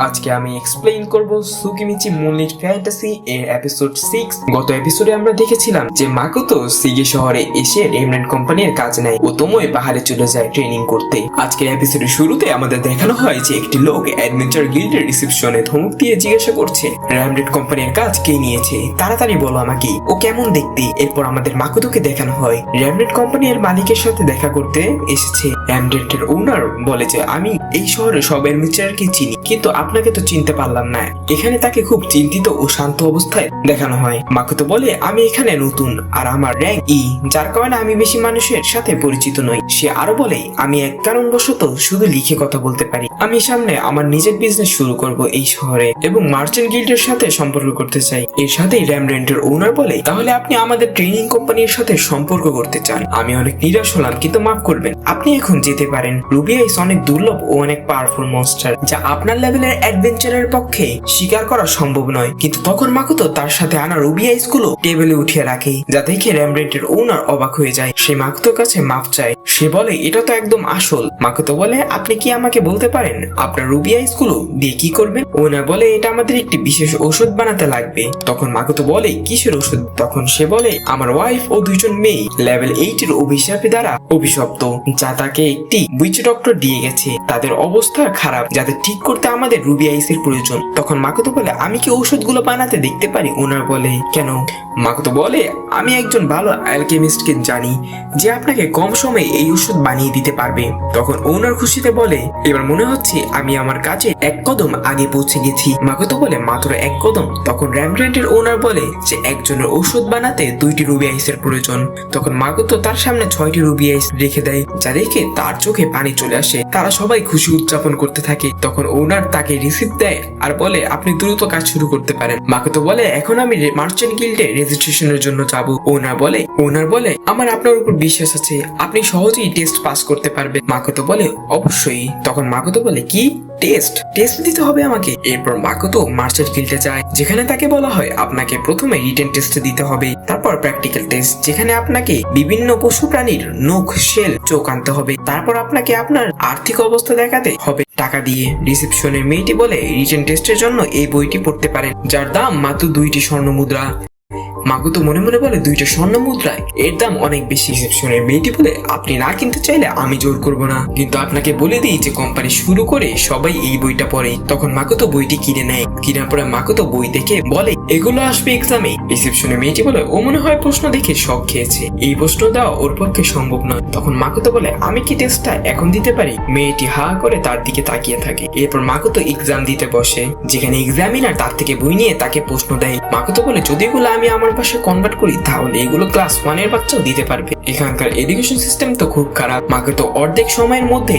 আজকে আমি এক্সপ্লেইন করব সুকিমিচি মুনলিট ফ্যান্টাসি এর এপিসোড সিক্স গত এপিসোডে আমরা দেখেছিলাম যে মাকুতো সিগে শহরে এসে রেমনেন্ট কোম্পানির কাজ নেয়, ও তোময় পাহাড়ে চলে যায় ট্রেনিং করতে। আজকের এপিসোডের শুরুতে আমাদের দেখানো হয় যে একটি লোক অ্যাডভেঞ্চার গিল্ডের রিসেপশনে ধমক দিয়ে জিজ্ঞাসা করছে র্যামনেন্ট কোম্পানির কাজ কে নিয়েছে? তাড়াতাড়ি বলো আমাকে, ও কেমন দেখতে? এরপর আমাদের মাকুতোকে দেখানো হয়। র্যামনেন্ট কোম্পানির মালিকের সাথে দেখা করতে এসেছে। র্যামনেন্টের ওনার বলে যে, আমি এই শহরে সব অ্যাডভেঞ্চারকে চিনি, কিন্তু আপনাকে তো চিনতে পারলাম না। এখানে তাকে খুব চিন্তিত ও শান্ত অবস্থায় দেখানো হয়। মাকুতো বলে, আমি এখানে নতুন আর আমার র্যাঙ্ক ই, যার কারণে আমি বেশি মানুষের সাথে পরিচিত নই। সে আরও বলে, আমি এক কারণবশত শুধু লিখে কথা বলতে পারি। আমি সামনে আমার নিজের বিজনেস শুরু করব এই শহরে এবং মার্চেন্ট গিল্ডের সাথে সম্পর্ক করতে চাই। এর সাথেই র্যাম র্যামরেন্টের ওনার বলে, তাহলে আপনি আমাদের ট্রেনিং কোম্পানির সাথে সম্পর্ক করতে চান। আমি অনেক নিরাশ হলাম, কিন্তু মাফ করবেন, আপনি এখন যেতে পারেন। রুবি আইস অনেক দুর্লভ ও অনেক পাওয়ারফুল মনস্টার যা আপনার লেভেলের অ্যাডভেঞ্চারের পক্ষে স্বীকার করা সম্ভব নয়। কিন্তু তখন মাকুতো তার সাথে আনা রুবি স্কুলও টেবিলে উঠিয়ে রাখে যা দেখে র্যামরেন্টের ওনার অবাক হয়ে যায়। সে মাকুতোর কাছে মাফ চায়। সে বলে, এটা তো একদম আসল। মাকুতো বলে, আপনি কি আমাকে বলতে পারেন? আপনার রুবি আইসগুলো দিয়ে কি করবেন? ওনার বলে, এটা আমাদের একটি বিশেষ ওষুধ বানাতে লাগবে। তখন মাকুতো বলে, কিসের ওষুধ তখন সে বলে, আমার ওয়াইফ ও দুইজন মেয়ে লেভেল এইট এর অভিশাপে দ্বারা অভিশপ্ত, যা তাকে একটি উইচ ডক্টর দিয়ে গেছে। তাদের অবস্থা খারাপ যাতে ঠিক করতে আমাদের রুবি আইস এর প্রয়োজন। তখন মাকুতো বলে, আমি কি ওষুধগুলো বানাতে দেখতে পারি? ওনার বলে, কেন? মাকুতো বলে, আমি একজন ভালো অ্যালকেমিস্টকে জানি, যে আপনাকে কম সময়ে এই ওষুধ বানিয়ে দিতে পারবে। তখন ওনার খুশিতে বলে, এবার মনে হচ্ছে আমি আমার কাছে এক কদম আগে পৌঁছে গেছি। মাকুতো বলে, মাত্র এক কদম। তখন র্যামব্র্যান্ডের ওনার বলে যে, একজনের ওষুধ বানাতে দুইটি রুবি আইসের প্রয়োজন। তখন মাকুতো তার সামনে ছয়টি রুবি আইস রেখে দেয়, যা দেখে তার চোখে পানি চলে আসে। তারা সবাই খুশি উদযাপন করতে থাকে। তখন ওনার তাকে রিসিপ্ট দেয় আর বলে, আপনি দ্রুত কাজ শুরু করতে পারেন। মাকুতো বলে, এখন আমি মার্চেন্ট গিল্ডে রেজিস্ট্রেশনের জন্য যাব। ওনার বলে ওনার বলে, আমার আপনার উপর বিশ্বাস আছে। আপনি সহজেই টেস্ট পাস করতে পারবেন মাকুতো বলে, অবশ্যই। তখন মাকুতো বলে, কি? টেস্ট টেস্ট দিতে হবে আমাকে? এরপর মাকুতো মার্চেন্ট গিল্ডে যায়, যেখানে তাকে বলা হয়, আপনাকে প্রথমে রিটেন টেস্ট দিতে হবে। তারপর প্র্যাকটিক্যাল টেস্ট যেখানে আপনাকে বিভিন্ন পশু প্রাণীর নখ শেল চোখ আনতে হবে। তারপর আপনাকে আপনার আর্থিক অবস্থা দেখাতে হবে। টাকা দিয়ে। রিসেপশনের মেয়েটি বলে রিটেন টেস্টের জন্য এই বইটি পড়তে পারেন, যার দাম মাত্র দুইটি স্বর্ণ মুদ্রা মাকুতো মনে মনে বলে দুইটা স্বর্ণ মুদ্রায়। এর দাম অনেক বেশি। রিসেপশনের মেয়েটি বলে, আপনি না কিনতে চাইলে আমি জোর করব না। কিন্তু আপনাকে বলে দিই যে, কোম্পানি শুরু করে সবাই এই বইটা পড়ে। তখন মাকুতো বইটি কিনে নেয়। কেনার পরে মাকুতো বই দেখে বলে এগুলো আসবে এক্সামে রিসেপশনের মেয়েটি বলে, ও মনে হয় প্রশ্ন দেখে শখ খেয়েছে। এই প্রশ্ন দেওয়া ওর পক্ষে সম্ভব নয়। তখন মাকুতো বলে, আমি কি টেস্টটা এখন দিতে পারি? মেয়েটি হা করে তার দিকে তাকিয়ে থাকে। এরপর মাকুতো এক্সাম দিতে বসে। যেখানে এক্সামিনার তার থেকে বই নিয়ে তাকে প্রশ্ন দেয়। মাকুতো বলে, যদি এগুলো আমি আমার পাশে কনভার্ট করি, তাহলে এগুলো ক্লাস ওয়ানের বাচ্চাও দিতে পারবে। এখানকার এডুকেশন সিস্টেম তো খুব খারাপ। মাকে তো অর্ধেক সময়ের মধ্যে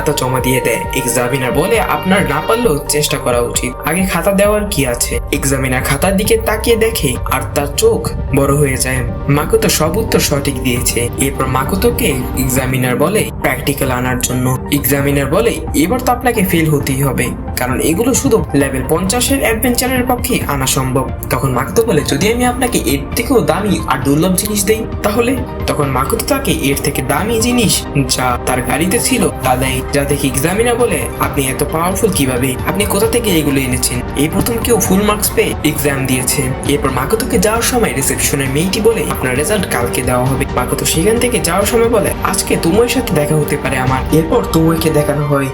খাতা জমা দিয়ে দেয়। এক্সামিনার বলে, আপনার না পারলেও চেষ্টা করা উচিত। আগে খাতা দেওয়ার কি আছে? এক্সামিনার খাতার দিকে তাকিয়ে দেখে, আর তার চোখ বড় হয়ে যায়। মাকে তো সব উত্তর সঠিক দিয়েছে। এরপর মাকুতোকে এক্সামিনার বলে প্র্যাকটিক্যাল আনার জন্য। এক্সামিনার বলে, এবার তো আপনাকে ফেল হতেই হবে। কারণ এগুলো শুধু লেভেল পঞ্চাশের অ্যাডভেঞ্চারের পক্ষে আনা সম্ভব। তখন মাকুতো বলে, যদি আমি আপনাকে এর থেকেও দামি আর দুর্লভ জিনিস দেই, তাহলে? তখন মাকুতো তাকে এর থেকে দামি জিনিস যা তার গাড়িতে ছিল, তা দেয়। যা দেখে এক্সামিনার বলে, আপনি এত পাওয়ারফুল কীভাবে? আপনি কোথা থেকে এগুলো এনেছেন? এই প্রথম কেউ ফুল মার্কস পেয়ে এক্সাম দিয়েছে। এরপর মাকতোকে যাওয়ার সময় রিসেপশনের মেয়েটি বলে, আপনার রেজাল্ট কালকে দেওয়া হবে। মাকতো সেখান থেকে যাওয়ার সময় বলে, আজকে তোমার সাথে দেখা হতে পারে আমার। এরপর তোমাকে দেখানো হয়।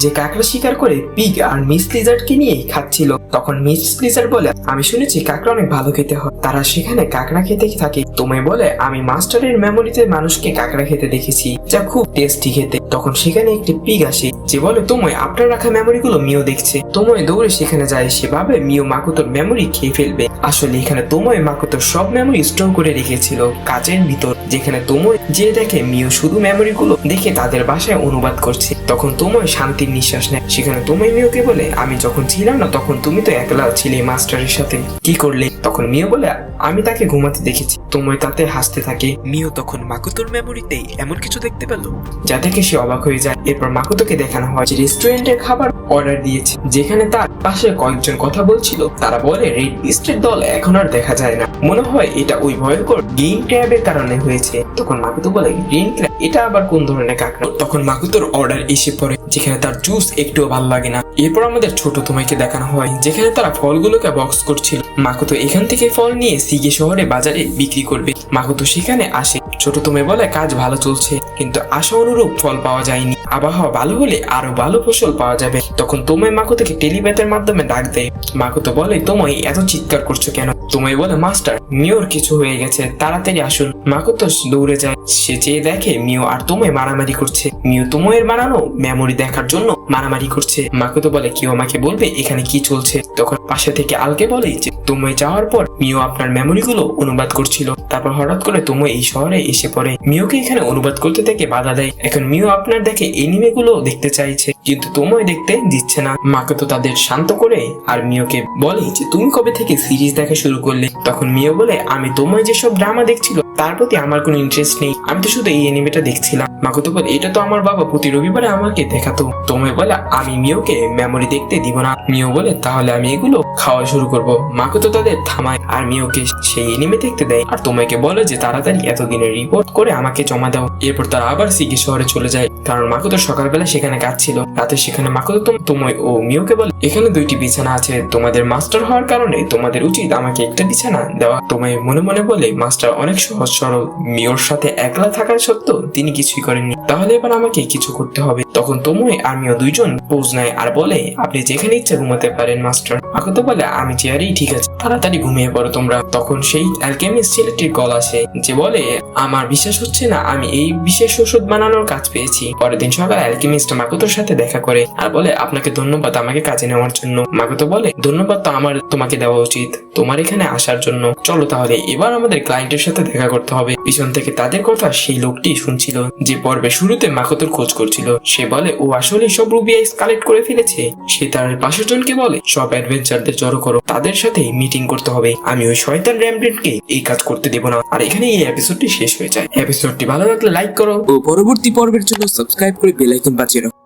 যে কাকড়া শিকার করে পিগ আর মিস লিজার্ডকে নিয়ে খাচ্ছিল। তখন মিস লিজার্ড বলে, আমি শুনেছি কাকড়া অনেক ভালো খেতে হয়। তারা সেখানে কাকড়া খেতে থাকে। তোমায় বলে, আমি মাস্টারের মেমোরিতে মানুষকে কাকড়া খেতে দেখেছি, যা খুব টেস্টি খেতে। তখন সেখানে একটি পিগ আসে, যে বলে, তোমায় আপনার রাখা মেমোরি গুলো মিও দেখছে। তোমায় দৌড়ে সেখানে যায়, সেভাবে মিও মাকুতোর মেমোরি খেয়ে ফেলবে। আসলে এখানে তোমায় মাকুতোর সব মেমোরি স্টোর করে রেখেছিল কাচের ভিতর, যেখানে তোমায় যে দেখে মিও শুধু মেমোরি গুলো দেখে তাদের বাসায় অনুবাদ করছে। তখন তোমায় শান্তির নিঃশ্বাস নেয়। সেখানে তুমি মিওকে বলে? আমি যখন ছিলাম না, তখন তুমি তো একলা ছিলে মাস্টারের সাথে। কি করলে? তখন মিও বলে, আমি তাকে ঘুমাতে দেখেছি। তোময় তাতে হাসতে থাকে। মিও তখন মাকুতোর মেমোরিতে এমন কিছু দেখতে পেল, যা দেখে সে অবাক হয়ে যায়। এরপর মাকুতোকে দেখানো হয় যে রেস্টুরেন্টের খাবার অর্ডার দিয়েছে, যেখানে তার পাশে কয়েকজন কথা বলছিল। তারা বলে, রেড লিস্টের দল এখন আর দেখা যায় না। মনে হয় এটা ওই ভয়ঙ্কর গ্রিন ক্র্যাবের কারণে হয়েছে। তখন মাকুতো বলে, গ্রিন ক্র্যাব, এটা আবার কোন ধরনের কাঁকড়া? তখন মাকুতোর অর্ডার এসে পড়ে, যেখানে তার জুস একটুও ভালো লাগে না। এরপর আমাদের ছোট তোমাকে দেখানো হয়, যেখানে তারা ফলগুলোকে বক্স করছিল। মাকুতো এখান থেকে ফল নিয়ে সিগে শহরে বাজারে বিক্রি করবে। মাকুতো সেখানে আসে। ছোট তোমায় বলে কাজ ভালো চলছে, কিন্তু আশা অনুরূপ ফল পাওয়া যায়নি। আবহাওয়া ভালো হলে আরও ভালো ফসল পাওয়া যাবে। তখন তোমায় মাকুতোকে টেলিপ্যাথের মাধ্যমে ডাক দেয়। মাকুতো বলে, তোমায় এত চিৎকার করছ কেন? তোমায় বলে, মাস্টার, মিওর কিছু হয়ে গেছে, তাড়াতাড়ি আসুন। মাকুতো দৌড়ে যায়। সে চেয়ে দেখে মিও আর তোমায় মারামারি করছে। মিও তোমায়ের বানানো মেমোরি দেখার জন্য মারামারি করছে। মাকুতো বলে, কেউ আমাকে বলবে এখানে কি চলছে? তখন পাশে থেকে আলকে বলে যে, তোমায় যাওয়ার পর মিও আপনার মেমোরি গুলো অনুবাদ করছিল। তারপর হঠাৎ করে তোমো এই শহরে এসে পড়ে। মিওকে এখানে অনুবাদ করতে থেকে বাধা দেয়। এখন মিও আপনার দেখে এনিমে গুলো দেখতে চাইছে, কিন্তু তোমায় দেখতে দিচ্ছে না। মাকে তো তাদের শান্ত করে, আর মিওকে বলে যে, তুমি কবে থেকে সিরিজ দেখা শুরু করলে? তখন মিও বলে, আমি তোমায় যেসব ড্রামা দেখছিল, তার প্রতি আমার কোনো ইন্টারেস্ট নেই। আমি তো শুধু এই এনিমেটা দেখছিলাম। মাকুতো বলে, এটা তো আমার বাবা প্রতি রবিবারে আমাকে দেখাতো। তোমায় বলে, আমি মিওকে মেমোরি দেখতে দিব না। মিও বলে, তাহলে আমি এগুলো খাওয়া শুরু করব। মাকুতো তাদের থামায়, আর মিওকে সেই এনিমে দেখতে দেয়। আর তোমাকে বলে যে, তাড়াতাড়ি এতদিনের রিপোর্ট করে আমাকে জমা দাও। এরপর তারা আবার সিগি শহরে চলে যায়। কারণ মাকুতো সকালবেলা সেখানে কাজ ছিল রাতে সেখানে মাকুতো তোম- তোমায় ও মিওকে বলে, এখানে দুইটি বিছানা আছে, তোমাদের মাস্টার হওয়ার কারণে তোমাদের উচিত আমাকে একটা বিছানা দেওয়া। তোমায় মনে মনে বলে, মাস্টার অনেক সহজ, সরল মিওর সাথে একলা থাকার সত্ত্বেও তিনি কিছুই করেননি। তাহলে এবার আমাকে কিছু করতে হবে। তখন তোময় আর মিও দুইজন পোজ নেয় আর বলে, আপনি যেখানে ইচ্ছা ঘুমাতে পারেন, মাস্টার। মাকুতো বলে, আমি চেয়ারেই ঠিক আছে। তাড়াতাড়ি ঘুমিয়ে পড়ো তোমরা। তখন সেই অ্যালকেমিস্ট ছেলেটির কল আসে, যে বলে, আমার বিশ্বাস হচ্ছে না, আমি এই বিশেষ ওষুধ বানানোর কাজ পেয়েছি। পরের দিন সকালে অ্যালকেমিস্ট মাকুতোর সাথে দেখা করে আর বলে, আপনাকে ধন্যবাদ আমাকে কাজে নেওয়ার জন্য। মাকুতো বলে, ধন্যবাদ তো আমার তোমাকে দেওয়া উচিত, তোমার এখানে আসার জন্য। চলো তাহলে, এবার আমাদের ক্লায়েন্টের সাথে দেখা করতে হবে। পিছন থেকে তাদের কথা সেই লোকটি শুনছিল, যে পর্বে শুরুতে মাকতোর খোঁজ করছিল। সে বলে, ও আসলে সব রুবিয়াইস কালেক্ট করে ফেলেছে? সে তার পাশের জনকে বলে, সব অ্যাডভেঞ্চারদের জড়ো করো, তাদের সাথে মিটিং করতে হবে। আমি ওই শয়তান র্যামব্রেনকে এই কাজ করতে দেব না। আর এখানে এই এপিসোডটি শেষ হয়ে যায়। এপিসোডটি ভালো লাগলে লাইক করো। ও পরবর্তী পর্বের জন্য সাবস্ক্রাইব করে বেল আইকন বাজিয়ে